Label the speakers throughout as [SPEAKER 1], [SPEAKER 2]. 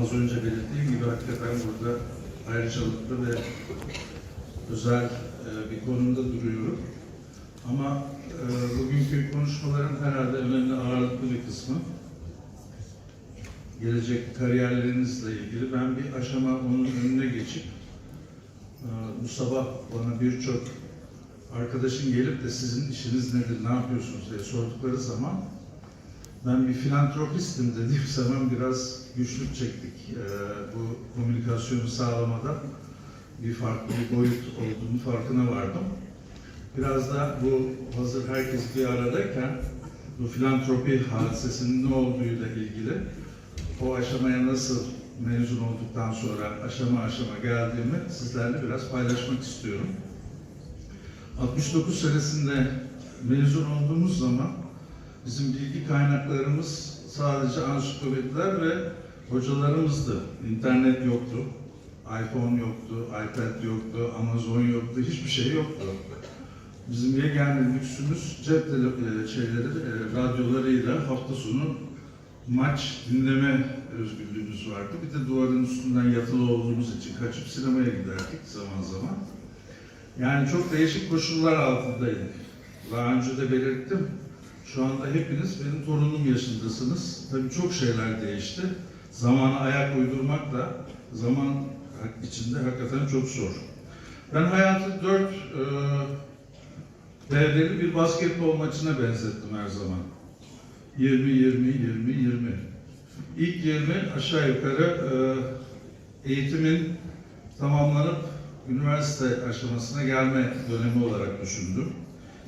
[SPEAKER 1] az önce belirttiğim gibi hakikaten burada ayrıcalıklı ve özel e, bir konumda duruyorum. Ama e, bugünkü konuşmaların herhalde önemli ağırlıklı bir kısmı gelecek kariyerlerinizle ilgili. Ben bir aşama onun önüne geçip e, bu sabah bana birçok arkadaşın gelip de sizin işiniz nedir, ne yapıyorsunuz diye sordukları zaman ben bir filantropistim dediğim zaman biraz güçlük çektik. Ee, bu komünikasyonu sağlamada bir farklı bir boyut olduğunu farkına vardım. Biraz da bu hazır herkes bir aradayken bu filantropi hadisesinin ne olduğuyla ilgili o aşamaya nasıl mezun olduktan sonra aşama aşama geldiğimi sizlerle biraz paylaşmak istiyorum. 69 senesinde mezun olduğumuz zaman bizim bilgi kaynaklarımız sadece ansiklopediler ve hocalarımızdı. İnternet yoktu, iPhone yoktu, iPad yoktu, Amazon yoktu, hiçbir şey yoktu. Bizim yegane lüksümüz cep tele, e, şeyleri, e, radyolarıyla hafta sonu maç dinleme özgürlüğümüz vardı. Bir de duvarın üstünden yatılı olduğumuz için kaçıp sinemaya giderdik zaman zaman. Yani çok değişik koşullar altındaydık. Daha önce de belirttim. Şu anda hepiniz benim torunum yaşındasınız. Tabii çok şeyler değişti. Zamana ayak uydurmak da zaman içinde hakikaten çok zor. Ben hayatı dört e, devreli bir basketbol maçına benzettim her zaman. 20, 20, 20, 20. İlk 20 aşağı yukarı e, eğitimin tamamlanıp üniversite aşamasına gelme dönemi olarak düşündüm.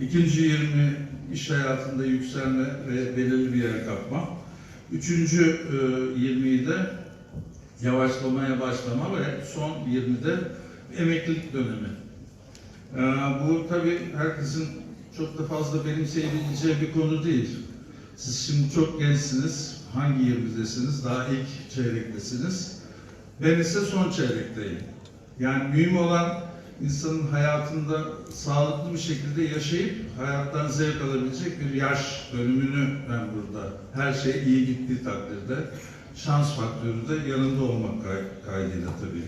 [SPEAKER 1] İkinci 20 iş hayatında yükselme ve belirli bir yere kapma. Üçüncü e, 20'yi de yavaşlamaya başlama ve son 20'de emeklilik dönemi. E, bu tabii herkesin çok da fazla benimseyebileceği bir konu değil. Siz şimdi çok gençsiniz, hangi 20'desiniz, daha ilk çeyrektesiniz. Ben ise son çeyrekteyim. Yani mühim olan insanın hayatında sağlıklı bir şekilde yaşayıp hayattan zevk alabilecek bir yaş dönümünü ben burada. Her şey iyi gittiği takdirde şans faktörü de yanında olmak kay- kaydıyla tabii.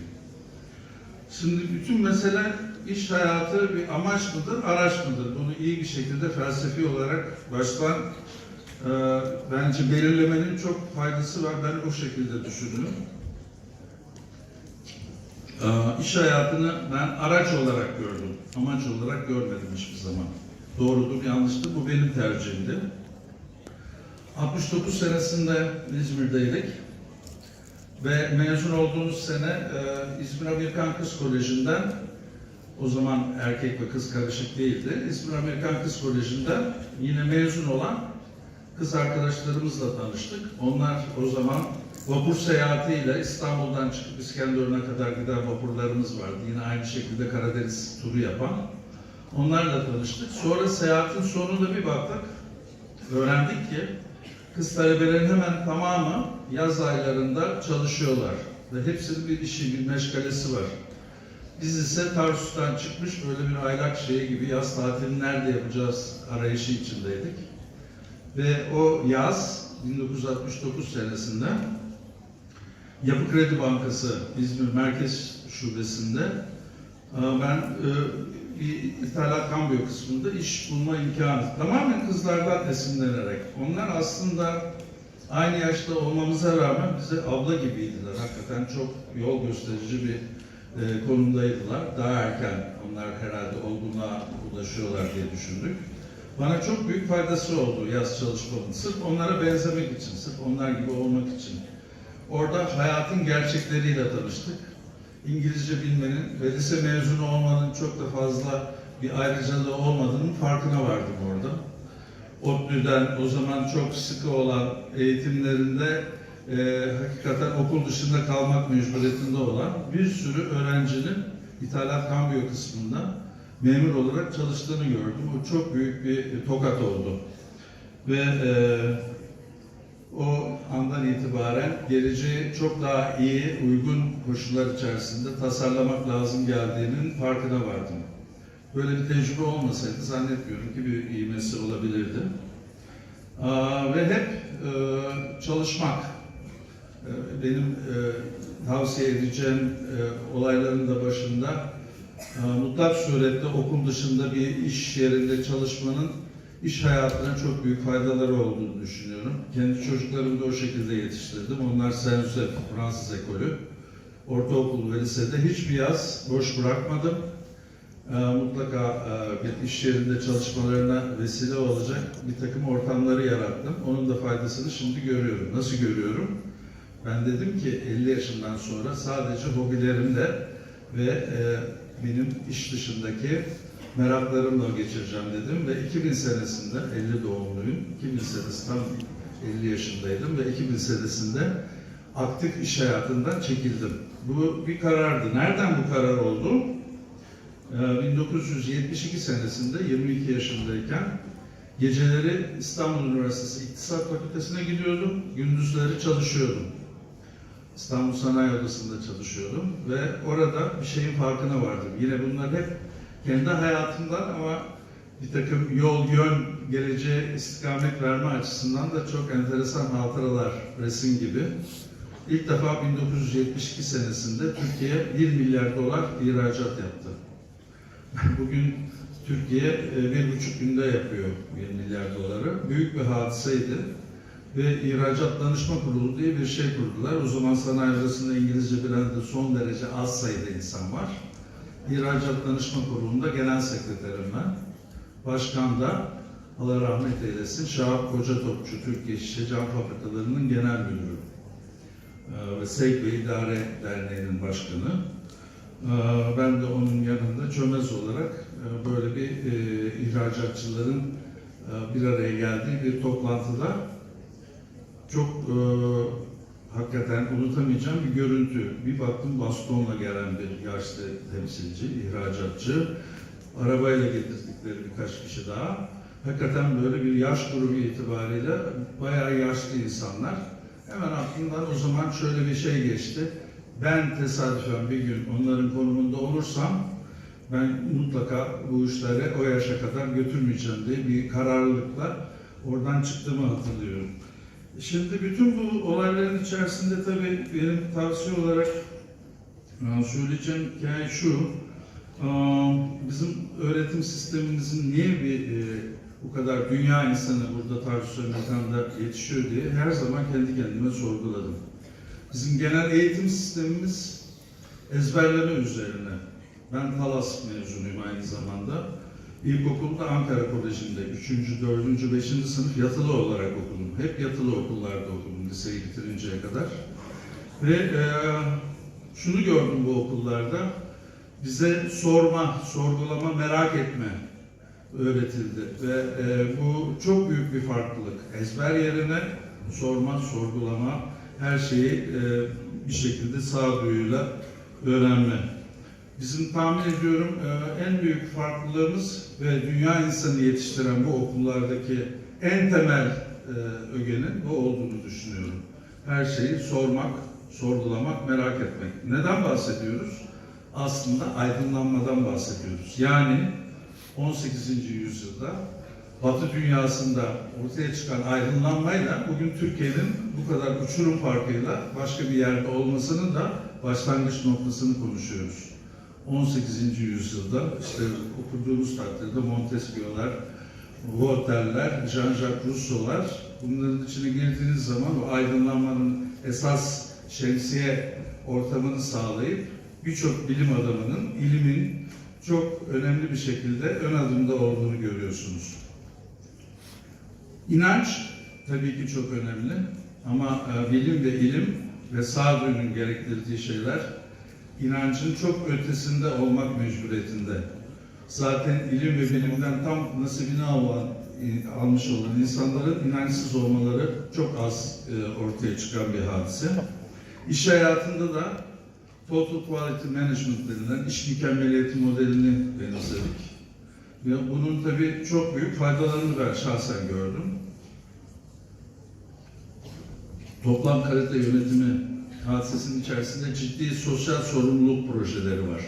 [SPEAKER 1] Şimdi bütün mesele iş hayatı bir amaç mıdır, araç mıdır? Bunu iyi bir şekilde felsefi olarak baştan e, bence belirlemenin çok faydası var. Ben o şekilde düşünüyorum. Ee, iş hayatını ben araç olarak gördüm. Amaç olarak görmedim hiçbir zaman. Doğrudur, yanlıştır. Bu benim tercihimdi. 69 senesinde İzmir'deydik. Ve mezun olduğumuz sene e, İzmir Amerikan Kız Koleji'nden o zaman erkek ve kız karışık değildi. İzmir Amerikan Kız Koleji'nden yine mezun olan kız arkadaşlarımızla tanıştık. Onlar o zaman vapur seyahatiyle İstanbul'dan çıkıp İskenderun'a kadar giden vapurlarımız vardı. Yine aynı şekilde Karadeniz turu yapan. Onlarla tanıştık. Sonra seyahatin sonunda bir baktık. Öğrendik ki kız talebelerin hemen tamamı yaz aylarında çalışıyorlar. Ve hepsinin bir işi, bir meşgalesi var. Biz ise Tarsus'tan çıkmış böyle bir aylak şeyi gibi yaz tatilini nerede yapacağız arayışı içindeydik. Ve o yaz 1969 senesinde Yapı Kredi Bankası İzmir Merkez Şubesi'nde e, ben e, bir ithalat kambiyo kısmında iş bulma imkanı tamamen kızlardan esinlenerek. Onlar aslında aynı yaşta olmamıza rağmen bize abla gibiydiler. Hakikaten çok yol gösterici bir e, konumdaydılar. Daha erken onlar herhalde olgunluğa ulaşıyorlar diye düşündük. Bana çok büyük faydası oldu yaz çalışmamın. Sırf onlara benzemek için, sırf onlar gibi olmak için. Orada hayatın gerçekleriyle tanıştık. İngilizce bilmenin ve lise mezunu olmanın çok da fazla bir ayrıcalığı olmadığının farkına vardım orada. ODTÜ'den o zaman çok sıkı olan eğitimlerinde e, hakikaten okul dışında kalmak mecburiyetinde olan bir sürü öğrencinin ithalat kambiyo kısmında memur olarak çalıştığını gördüm. Bu çok büyük bir tokat oldu. Ve e, o andan itibaren geleceği çok daha iyi, uygun koşullar içerisinde tasarlamak lazım geldiğinin farkına vardım. Böyle bir tecrübe olmasaydı zannetmiyorum ki bir iğmesi olabilirdi. Ve hep e, çalışmak. e, benim e, tavsiye edeceğim olayların da başında mutlak surette okul dışında bir iş yerinde çalışmanın iş hayatına çok büyük faydaları olduğunu düşünüyorum. Kendi çocuklarımı da o şekilde yetiştirdim. Onlar Joseph Fransız ekolü. Ortaokul ve lisede hiçbir yaz boş bırakmadım. Ee, mutlaka e, bir iş yerinde çalışmalarına vesile olacak bir takım ortamları yarattım. Onun da faydasını şimdi görüyorum. Nasıl görüyorum? Ben dedim ki 50 yaşından sonra sadece hobilerimle ve e, benim iş dışındaki meraklarımla geçireceğim dedim ve 2000 senesinde 50 doğumluyum. 2000 senesi tam 50 yaşındaydım ve 2000 senesinde aktif iş hayatından çekildim. Bu bir karardı. Nereden bu karar oldu? Ee, 1972 senesinde 22 yaşındayken geceleri İstanbul Üniversitesi İktisat Fakültesine gidiyordum, gündüzleri çalışıyordum. İstanbul Sanayi Odası'nda çalışıyordum ve orada bir şeyin farkına vardım. Yine bunlar hep kendi hayatımdan ama bir takım yol, yön, geleceğe istikamet verme açısından da çok enteresan hatıralar, resim gibi. İlk defa 1972 senesinde Türkiye 1 milyar dolar ihracat yaptı. Bugün Türkiye e, bir buçuk günde yapıyor 1 milyar doları. Büyük bir hadiseydi. Ve İhracat Danışma Kurulu diye bir şey kurdular. O zaman sanayi odasında İngilizce bilen de son derece az sayıda insan var. İhracat Danışma Kurulu'nda genel sekreterim ben. Başkan da Allah rahmet eylesin Şahap Koca Topçu Türkiye Şişe Cam Fabrikalarının genel müdürü. Ee, Ve Sevk ve İdare Derneği'nin başkanı. Ee, Ben de onun yanında çömez olarak e, böyle bir e, ihracatçıların e, bir araya geldiği bir toplantıda çok e, hakikaten unutamayacağım bir görüntü. Bir baktım bastonla gelen bir yaşlı temsilci, ihracatçı. Arabayla getirdikleri birkaç kişi daha. Hakikaten böyle bir yaş grubu itibariyle bayağı yaşlı insanlar. Hemen aklımdan o zaman şöyle bir şey geçti. Ben tesadüfen bir gün onların konumunda olursam ben mutlaka bu işleri o yaşa kadar götürmeyeceğim diye bir kararlılıkla oradan çıktığımı hatırlıyorum. Şimdi bütün bu olayların içerisinde tabii benim tavsiye olarak e, söyleyeceğim hikaye şu. e, Bizim öğretim sistemimizin niye bir e, bu kadar dünya insanı burada Tarsus Mekanda yetişiyor diye her zaman kendi kendime sorguladım. Bizim genel eğitim sistemimiz ezberleme üzerine. Ben Talas mezunuyum aynı zamanda. İlkokulda Ankara Koleji'nde 3. 4. 5. sınıf yatılı olarak okudum. Hep yatılı okullarda okudum liseyi bitirinceye kadar. Ve e, şunu gördüm bu okullarda. Bize sorma, sorgulama, merak etme öğretildi. Ve e, bu çok büyük bir farklılık. Ezber yerine sorma, sorgulama, her şeyi e, bir şekilde sağduyuyla öğrenme. Bizim tahmin ediyorum e, en büyük farklılığımız ve dünya insanı yetiştiren bu okullardaki en temel e, ögenin bu olduğunu düşünüyorum. Her şeyi sormak, sorgulamak, merak etmek. Neden bahsediyoruz? Aslında aydınlanmadan bahsediyoruz. Yani 18. yüzyılda Batı dünyasında ortaya çıkan aydınlanmayla bugün Türkiye'nin bu kadar uçurum farkıyla başka bir yerde olmasının da başlangıç noktasını konuşuyoruz. 18. yüzyılda işte okuduğumuz takdirde Montesquieu'lar, Voltaire'ler, Jean-Jacques Rousseau'lar bunların içine girdiğiniz zaman o aydınlanmanın esas şemsiye ortamını sağlayıp birçok bilim adamının ilimin çok önemli bir şekilde ön adımda olduğunu görüyorsunuz. İnanç tabii ki çok önemli ama e, bilim ve ilim ve sağduyunun gerektirdiği şeyler inancın çok ötesinde olmak mecburiyetinde. Zaten ilim ve bilimden tam nasibini alan, e, almış olan insanların inançsız olmaları çok az e, ortaya çıkan bir hadise. İş hayatında da Total Quality Management denilen iş mükemmeliyeti modelini benimsedik. Ve bunun tabii çok büyük faydalarını ben şahsen gördüm. Toplam kalite yönetimi hadisesinin içerisinde ciddi sosyal sorumluluk projeleri var.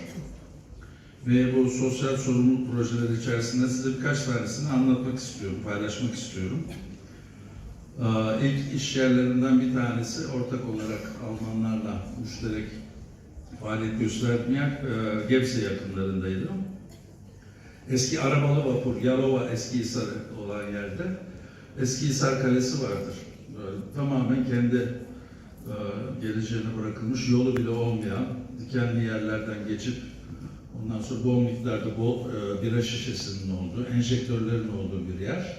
[SPEAKER 1] Ve bu sosyal sorumluluk projeleri içerisinde size birkaç tanesini anlatmak istiyorum, paylaşmak istiyorum. Ee, İlk iş yerlerinden bir tanesi ortak olarak Almanlarla müşterek faaliyet göstermeyen e, Gebze yakınlarındaydı. Eski arabalı vapur, Yalova Eskihisar olan yerde Eskihisar Kalesi vardır. Böyle tamamen kendi geleceğine bırakılmış, yolu bile olmayan, dikenli yerlerden geçip ondan sonra bol miktarda bol e, bira şişesinin olduğu, enjektörlerin olduğu bir yer.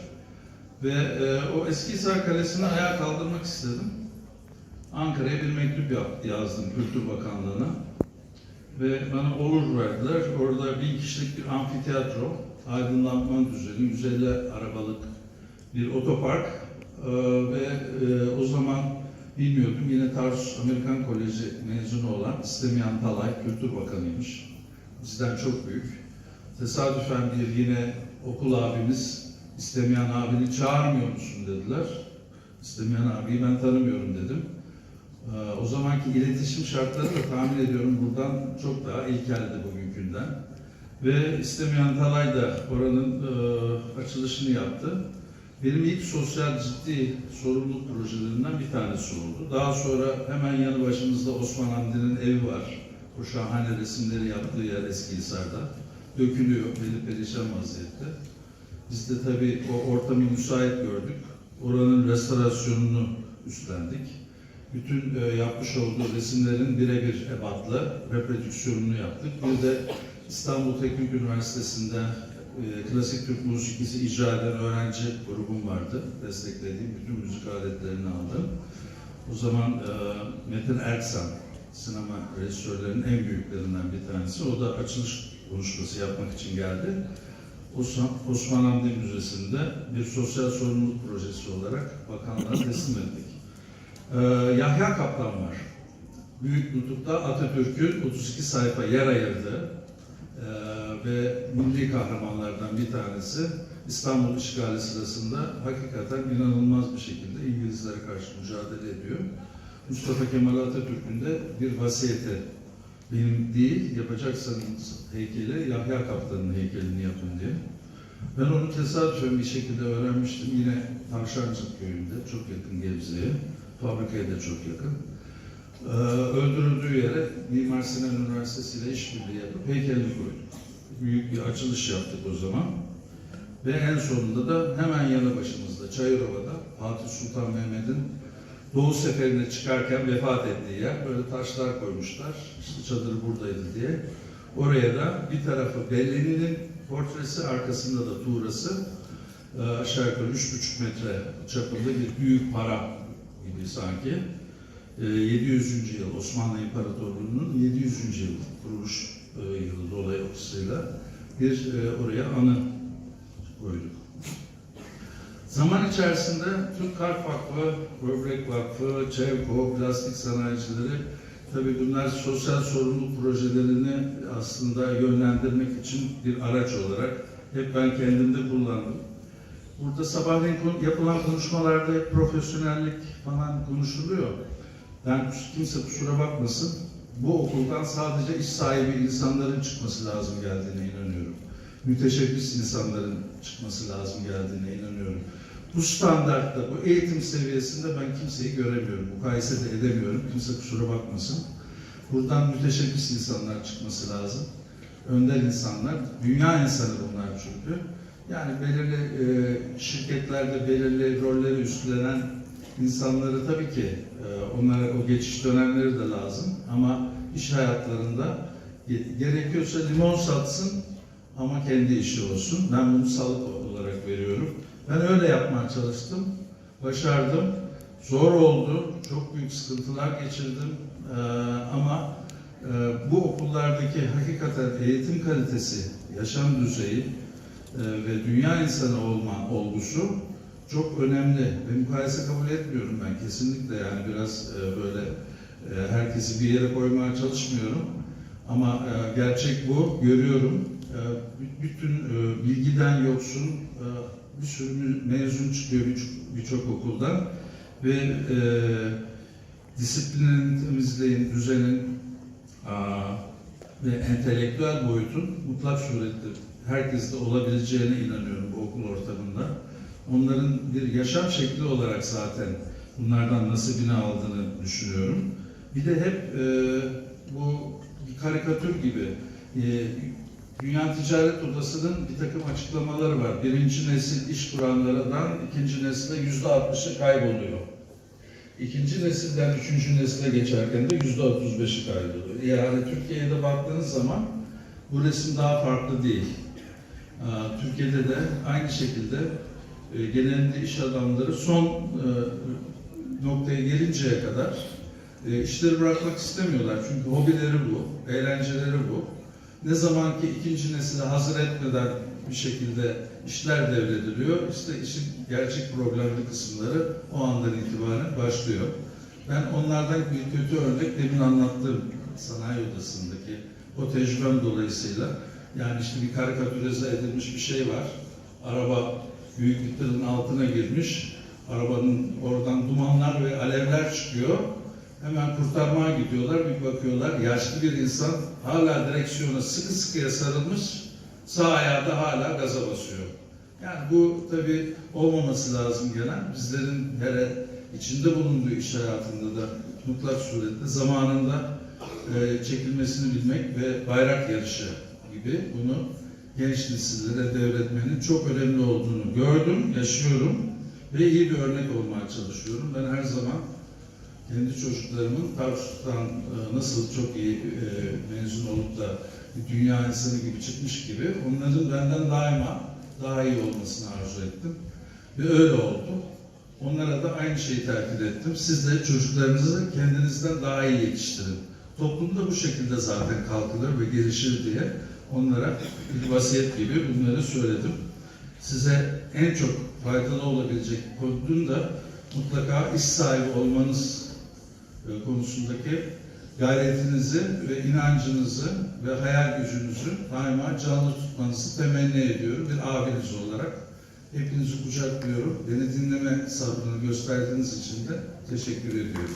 [SPEAKER 1] Ve e, o Eskihisar Kalesi'ni ayağa kaldırmak istedim. Ankara'ya bir mektup yazdım Kültür Bakanlığı'na. Ve bana olur verdiler. Orada bin kişilik bir amfiteyatro, aydınlatma düzeni, 150 arabalık bir otopark e, ve e, o zaman bilmiyordum yine Tarsus Amerikan Koleji mezunu olan İstemiyan Talay Kültür Bakanıymış. Bizden çok büyük. Tesadüfen bir yine okul abimiz İstemeyen abini çağırmıyor musun dediler. İstemeyen abiyi ben tanımıyorum dedim. Ee, O zamanki iletişim şartları da tahmin ediyorum buradan çok daha ilkeldi bugünkünden. Ve istemeyen Talay da oranın e, açılışını yaptı. Benim ilk sosyal ciddi sorumluluk projelerinden bir tanesi oldu. Daha sonra hemen yanı başımızda Osman Hamdi'nin evi var. O şahane resimleri yaptığı yer Eskihisar'da. Dökülüyor, beli perişan vaziyette. Biz de tabii o ortamı müsait gördük. Oranın restorasyonunu üstlendik. Bütün e, yapmış olduğu resimlerin birebir ebatla reprodüksiyonunu yaptık. Bir de İstanbul Teknik Üniversitesi'nde e, klasik Türk musikisi icra eden öğrenci grubum vardı. Desteklediğim bütün müzik aletlerini aldım. O zaman e, Metin Erksan, sinema rejisörlerinin en büyüklerinden bir tanesi. O da açılış konuşması yapmak için geldi. Osman, Hamdi Müzesi'nde bir sosyal sorumluluk projesi olarak bakanlığa teslim ettik. Ee, Yahya Kaplan var. Büyük Nutuk'ta Atatürk'ün 32 sayfa yer ayırdığı ee, ve milli kahramanlardan bir tanesi İstanbul işgali sırasında hakikaten inanılmaz bir şekilde İngilizlere karşı mücadele ediyor. Mustafa Kemal Atatürk'ün de bir vasiyeti benim değil, yapacaksanız heykeli Yahya Kaplan'ın heykelini yapın diye. Ben onu tesadüfen bir şekilde öğrenmiştim. Yine Tavşancık köyünde, çok yakın Gebze'ye. Fabrikaya da çok yakın. Ee, öldürüldüğü yere Mimar Sinan Üniversitesi ile işbirliği yapıp heykelini koyduk. Büyük bir açılış yaptık o zaman. Ve en sonunda da hemen yanı başımızda Çayırova'da Fatih Sultan Mehmet'in Doğu seferine çıkarken vefat ettiği yer. Böyle taşlar koymuşlar. İşte çadırı buradaydı diye. Oraya da bir tarafı Bellini'nin portresi, arkasında da tuğrası. Ee, aşağı yukarı üç buçuk metre çapında bir büyük para gibi sanki. Ee, 700. yıl Osmanlı İmparatorluğu'nun 700. yıl kuruluş e, yılı dolayısıyla bir e, oraya anı koyduk. Zaman içerisinde Türk Kalp Vakfı, Böbrek Vakfı, Çevko, plastik sanayicileri tabii bunlar sosyal sorumluluk projelerini aslında yönlendirmek için bir araç olarak hep ben kendimde kullandım. Burada sabahleyin yapılan konuşmalarda profesyonellik falan konuşuluyor. Ben kimse kusura bakmasın. Bu okuldan sadece iş sahibi insanların çıkması lazım geldiğine inanıyorum. Müteşebbis insanların çıkması lazım geldiğine inanıyorum. Bu standartta, bu eğitim seviyesinde ben kimseyi göremiyorum. Mukayese de edemiyorum. Kimse kusura bakmasın. Buradan müteşebbis insanlar çıkması lazım. Önder insanlar, dünya insanı bunlar çünkü. Yani belirli e, şirketlerde belirli rolleri üstlenen insanları tabii ki e, onlara o geçiş dönemleri de lazım. Ama iş hayatlarında ge- gerekiyorsa limon satsın ama kendi işi olsun. Ben bunu salık olarak veriyorum. Ben öyle yapmaya çalıştım. Başardım. Zor oldu. Çok büyük sıkıntılar geçirdim. Ee, ama e, bu okullardaki hakikaten eğitim kalitesi, yaşam düzeyi e, ve dünya insanı olma olgusu çok önemli. Ve mukayese kabul etmiyorum ben kesinlikle yani biraz e, böyle e, herkesi bir yere koymaya çalışmıyorum. Ama e, gerçek bu, görüyorum. Bütün bilgiden yoksun bir sürü mezun çıkıyor birçok birçok okuldan ve e, disiplinin, temizliğin, düzenin ve entelektüel boyutun mutlak surette herkeste olabileceğine inanıyorum bu okul ortamında. Onların bir yaşam şekli olarak zaten bunlardan nasibini aldığını düşünüyorum. Bir de hep e, bu bir karikatür gibi e, Dünya Ticaret Odası'nın bir takım açıklamaları var. Birinci nesil iş kuranlardan ikinci nesile yüzde altmışı kayboluyor. İkinci nesilden üçüncü nesile geçerken de yüzde otuz beşi kayboluyor. Yani Türkiye'de baktığınız zaman bu resim daha farklı değil. Türkiye'de de aynı şekilde e, iş adamları son e, noktaya gelinceye kadar e, işleri bırakmak istemiyorlar. Çünkü hobileri bu, eğlenceleri bu. Ne zaman ki ikinci nesile hazır etmeden bir şekilde işler devrediliyor, işte işin gerçek problemli kısımları o andan itibaren başlıyor. Ben onlardan bir kötü örnek demin anlattığım sanayi odasındaki o tecrübem dolayısıyla yani işte bir karikatürize edilmiş bir şey var. Araba büyük bir tırın altına girmiş. Arabanın oradan dumanlar ve alevler çıkıyor. Hemen kurtarmaya gidiyorlar. Bir bakıyorlar yaşlı bir insan hala direksiyona sıkı sıkıya sarılmış. Sağ ayağı da hala gaza basıyor. Yani bu tabi olmaması lazım gelen. Bizlerin hele içinde bulunduğu iş hayatında da mutlak surette zamanında e, çekilmesini bilmek ve bayrak yarışı gibi bunu genç nesillere devretmenin çok önemli olduğunu gördüm, yaşıyorum ve iyi bir örnek olmaya çalışıyorum. Ben her zaman kendi çocuklarımın Tarsus'tan e, nasıl çok iyi e, mezun olup da dünya insanı gibi çıkmış gibi onların benden daima daha iyi olmasını arzu ettim. Ve öyle oldu. Onlara da aynı şeyi telkin ettim. Siz de çocuklarınızı kendinizden daha iyi yetiştirin. Toplumda bu şekilde zaten kalkılır ve gelişir diye onlara bir vasiyet gibi bunları söyledim. Size en çok faydalı olabilecek konunun da mutlaka iş sahibi olmanız e, konusundaki gayretinizi ve inancınızı ve hayal gücünüzü daima canlı tutmanızı temenni ediyorum bir abiniz olarak. Hepinizi kucaklıyorum. Beni dinleme sabrını gösterdiğiniz için de teşekkür ediyorum.